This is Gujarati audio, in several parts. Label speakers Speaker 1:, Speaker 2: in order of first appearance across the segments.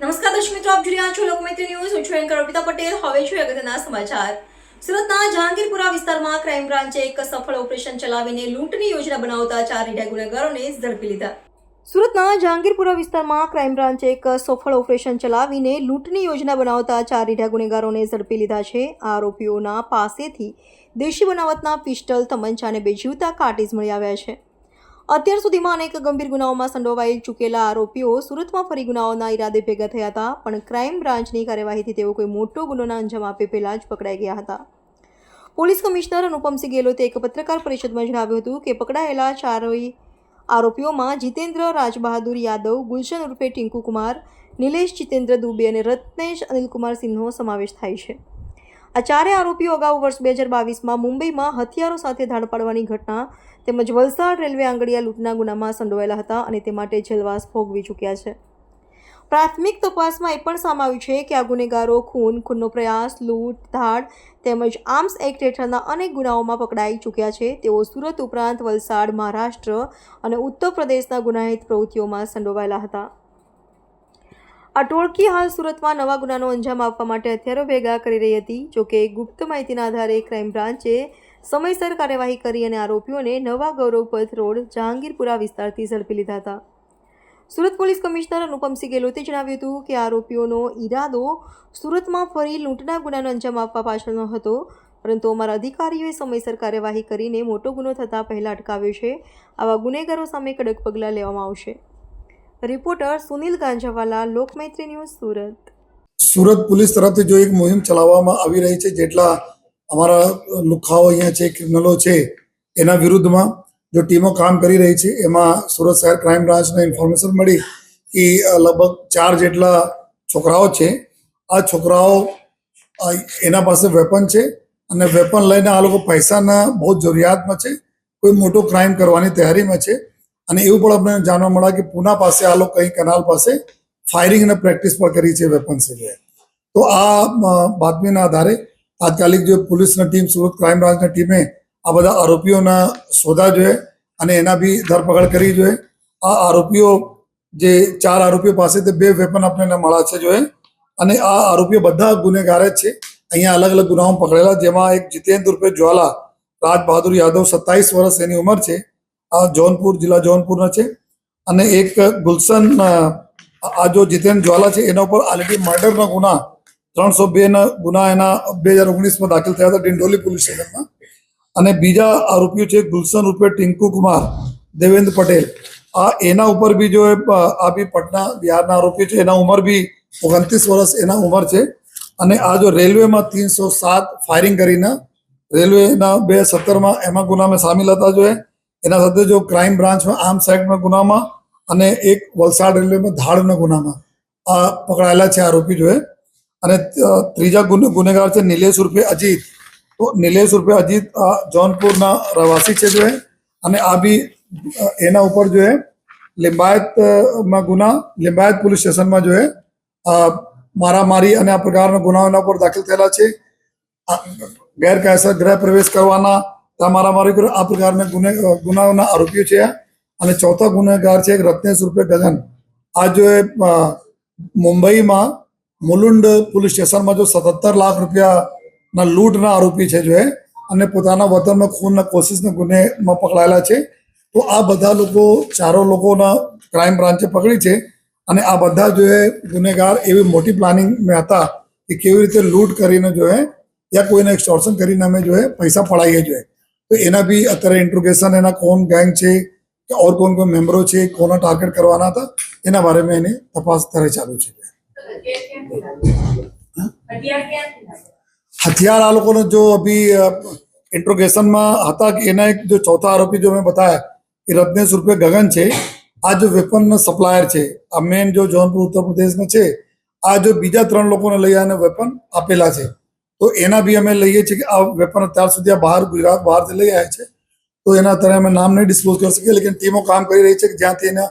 Speaker 1: નમસ્કાર દર્શક મિત્રો, આપ જોઈ રહ્યા છો લોકમૈત્રી ન્યૂઝ. હું છું એન્કર અર્પિતા પટેલ. હવે છું અગત્યના સમાચાર. સુરતના જહાંગીરપુરા વિસ્તારમાં ક્રાઇમ બ્રાન્ચે એક સફળ ઓપરેશન ચલાવીને લૂંટની યોજના બનાવતા ચાર રીઢા ગુનેગારોને ઝડપી લીધા. સુરતના જહાંગીરપુરા વિસ્તારમાં ક્રાઇમ બ્રાન્ચે એક સફળ ઓપરેશન ચલાવીને લૂંટની યોજના બનાવતા ચાર રીઢા ગુનેગારોને ઝડપી લીધા છે. આરોપીઓના પાસેથી દેશી બનાવટના પિસ્ટલ, તમંચા અને બે જીવતા કાર્ટીઝ મળી આવ્યા છે. અત્યાર સુધીમાં અનેક ગંભીર ગુનાઓમાં સંડોવાઈ ચૂકેલા આરોપીઓ સુરતમાં ફરી ગુનાઓના ઈરાદે ભેગા થયા હતા, પણ ક્રાઇમ બ્રાન્ચની કાર્યવાહીથી તેઓ કોઈ મોટો ગુનોના અંજામ આપે પહેલાં જ પકડાઈ ગયા હતા. પોલીસ કમિશનર અનુપમસિંહ ગેહલોતે એક પત્રકાર પરિષદમાં જણાવ્યું હતું કે પકડાયેલા ચારેય આરોપીઓમાં જીતેન્દ્ર, રાજબહાદુર યાદવ, ગુલશન ઉર્ફે ટિંકુ નિલેશ, જીતેન્દ્ર દુબે અને રત્નેશ, અનિલકુમાર સિંહનો સમાવેશ થાય છે. આ ચારે આરોપીઓ અગાઉ વર્ષ બે હજાર બાવીસમાં મુંબઈમાં હથિયારો સાથે ધાડ પાડવાની ઘટના તેમજ વલસાડ રેલવે આંગડિયા લૂંટના ગુનામાં સંડોવાયેલા હતા અને તે માટે જેલવાસ ભોગવી ચૂક્યા છે. પ્રાથમિક તપાસમાં એ પણ સામે છે કે આ ગુનેગારો ખૂન, ખૂનનો પ્રયાસ, લૂંટ, ધાડ તેમજ આર્મ્સ એક્ટ હેઠળના અનેક ગુનાઓમાં પકડાઈ ચૂક્યા છે. તેઓ સુરત ઉપરાંત વલસાડ, મહારાષ્ટ્ર અને ઉત્તર પ્રદેશના ગુનાહિત પ્રવૃત્તિઓમાં સંડોવાયેલા હતા. આ ટોળકી હાલ સુરતમાં નવા ગુનાનો અંજામ આપવા માટે હથિયારો ભેગા કરી રહી હતી. જોકે ગુપ્ત માહિતીના આધારે ક્રાઇમ બ્રાન્ચે સમયસર કાર્યવાહી કરી અને આરોપીઓને નવા ગૌરવપથ રોડ, જહાંગીરપુરા વિસ્તારથી ઝડપી લીધા હતા. સુરત પોલીસ કમિશનર અનુપમસિંહ ગેહલોતે જણાવ્યું હતું કે આરોપીઓનો ઈરાદો સુરતમાં ફરી લૂંટના ગુનાનો અંજામ આપવા પાછળનો હતો. પરંતુ અમારા અધિકારીઓએ સમયસર કાર્યવાહી કરીને મોટો ગુનો થતાં પહેલાં અટકાવ્યો છે. આવા ગુનેગારો સામે કડક પગલાં લેવામાં આવશે. Reporter Sunil Ganjawala, Lokmaitri news Surat.
Speaker 2: Surat police તરફથી જો એક મુહિમ ચલાવવામાં આવી રહી છે જેટલા અમારા લુખાઓ અહીંયા છે, ક્રિમિનલો છે, એના વિરુદ્ધમાં જો ટીમો કામ કરી રહી છે, એમાં સુરત શહેર ક્રાઇમ બ્રાન્ચને ઇન્ફોર્મેશન મળી કે લગભગ ચાર જેટલા છોકરાઓ છે. આ છોકરાઓ એના પાસે વેપન છે અને વેપન લઈને આ લોકો પૈસાના બહુ જરૂરિયાતમાં છે. કોઈ મોટો ક્રાઇમ કરવાની તૈયારીમાં છે. અને એવું પણ અમને જાણવા મળ્યા કે પૂના પાસે આ લોકો કંઈ કેનાલ પાસે ફાયરિંગ અને પ્રેક્ટિસ પણ કરી છે વેપન સિવાય. તો આ બાતમીના આધારે તાત્કાલિક જો પોલીસની ટીમ, સુરત ક્રાઇમ બ્રાન્ચની ટીમે આ બધા આરોપીઓના શોધા જોઈએ અને એના બી ધરપકડ કરી જોઈએ. આ આરોપીઓ જે ચાર આરોપીઓ પાસેથી બે વેપન આપણને મળ્યા છે જોઈએ. અને આ આરોપીઓ બધા ગુનેગાર જ છે. અહીંયા અલગ અલગ ગુનાઓ પકડેલા, જેમાં એક જીતેન્દ્ર રૂપે જ્વાલા, રાજ બહાદુર યાદવ સત્તાવીસ વર્ષ એની ઉંમર છે. આ જૌનપુર, જિલ્લા જૌનપુરના છે. અને એક ગુલશન આ જો જીતેન્દ્ર જ્વાલા છે, એના ઉપર ઓલરેડી મર્ડરના ગુના, ત્રણસો બે ના ગુના એના બે હજાર ઓગણીસમાં દાખલ થયા હતા ડિંડોલી પોલીસ સ્ટેશનમાં. અને બીજા આરોપીઓ છે ગુલશન રૂપે ટિંકુ કુમાર, દેવેન્દ્ર પટેલ. આ એના ઉપર બી જો આ બી પટના બિહારના આરોપીઓ છે, એના ઉંમર બી ઓગણત્રીસ વર્ષ એના ઉંમર છે. અને આ જો રેલવેમાં ત્રણસો સાત ફાયરિંગ કરીને રેલવેના બે સત્તરમાં એમાં ગુનામાં સામેલ હતા જો એના સાથે જો ક્રાઇમ બ્રાન્ચમાં આર્મ એક્ટના ગુનામાં અને એક વલસાડ રેલવેમાં ધાડના ગુનામાં આ પકડાયેલા છે આરોપી જોએ અને ત્રીજા ગુને ગુનેગાર છે નિલેશ ઉર્ફે અજીત. તો નિલેશ રૂપે અજીત જૌનપુરના રહેવાસી છે જો. એ. અને આ બી, એના ઉપર જો. લિંબાયતમાં ગુના, લિંબાયત પોલીસ સ્ટેશનમાં જો. મારામારી અને આ પ્રકારના ગુનાઓના પર દાખલ થયેલા છે. ગેરકાયદેસર ગૃહ પ્રવેશ કરવાના ત્યાં મારામારી આ પ્રકારના ગુને, ગુનાઓના આરોપીઓ છે. અને ચોથા ગુનેગાર છે રત્નેશ રૂપે ગગન. આ જો મુંબઈમાં મુલુંડ પોલીસ સ્ટેશનમાં જો સત્તર લાખ રૂપિયાના લૂંટના આરોપી છે જો. એ અને પોતાના વતનમાં ખૂનના કોશિશના ગુનેમાં પકડાયેલા છે. તો આ બધા લોકો ચારો લોકોના ક્રાઇમ બ્રાન્ચે પકડી છે. અને આ બધા જો એ ગુનેગાર એવી મોટી પ્લાનિંગ મેં હતા કે કેવી રીતે લૂંટ કરીને જો એ યા કોઈને એક્સટોર્શન કરીને અમે જો એ પૈસા પડાવીએ જોઈએ તો એના બી અત્યારે ઇન્ટ્રોગેશન એના કોણ ગેંગ છે કે ઓર કોણ કોણ મેમ્બરો છે કોના ટાર્ગેટ કરવાના હતા એના બારેમાં એની તપાસ અત્યારે ચાલુ છે. હથિયાર આ લોકોને જો અભી ઇન્ટ્રોગેશનમાં હતા કે એના એક જો ચોથા આરોપી જો મેં બતાયા કે રત્નેશ રૂપે ગગન છે આ જો વેપન સપ્લાયર છે આ મેન જો જૌનપુર ઉત્તર પ્રદેશમાં છે આ જો બીજા ત્રણ લોકોને લઈ આવીને વેપન આપેલા છે તો એના બી અમે લઈએ છીએ કે આ વેપન અત્યાર સુધી આ બહાર ગુજરાત બહારથી લઈ આવ્યા છે તો એના અત્યારે અમે નામ નહીં ડિસ્ક્લોઝ કરી શકીએ લેકિન ટીમો કામ કરી રહી છે કે જ્યાંથી એને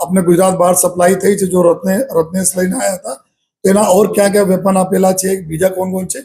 Speaker 2: આપણે ગુજરાત બહાર સપ્લાય થઈ છે જો રત્ને રત્નેશ લઈને આવ્યા હતા તો એના ઓર ક્યાં ક્યાં વેપન આપેલા છે બીજા કોણ કોણ છે